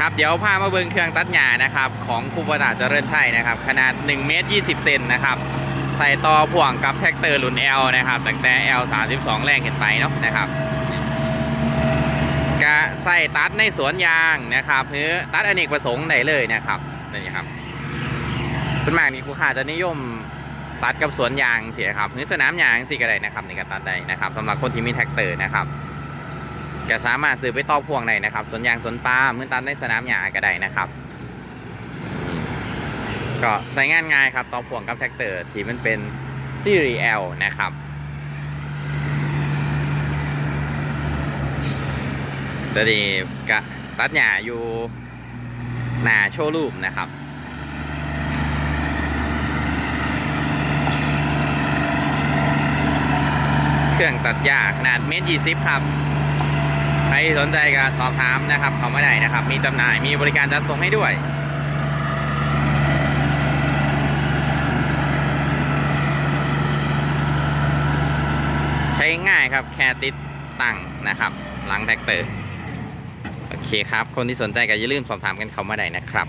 ครับเดี๋ยวพามาเบิ่งเครื่องตัดหญ้านะครับของคูบนาเจริญชัยนะครับ ขนาด1เมตร20 เซนนะครับ ใส่ต่อพ่วงกับแท็กเตอร์รุ่น L นะครับตั้งแต่ L 32แรงขึ้นไปเนาะนะครับก็ใส่ตัดในสวนยางนะครับหรือตัดอเนกประสงค์ได้เลยนะครับนี่ครับส่วนมากนี่ลูกค้าจะนิยมตัดกับสวนยางเสียครับหรือสนามยางสิก็ได้นะครับในการตัดได้นะครับสำหรับคนที่มีแท็กเตอร์นะครับ ก็สามารถซื้อไปต่อพ่วงได้นะครับสวนยางสวนปาล์มมือตันในสนามหญ้าก็ได้นะครับ ก็ใช้งานง่ายครับต่อพ่วงกับแท็กเตอร์ที่มันเป็นซีรี L นะครับตอนนี้ก็ตัดหญ้าอยู่หน้าโชว์รูมนะครับเครื่องตัดหญ้าขนาดเมตรยี่สิบครับ ใครสนใจก็สอบถามนะครับเขาไม่ได้นะครับ มีจำหน่ายมีบริการจัดส่งให้ด้วยใช้ง่ายครับแค่ติดตั้งนะครับ หลังแท็กเตอร์โอเคครับ คนที่สนใจก็อย่าลืมสอบถามกันเขามาได้นะครับ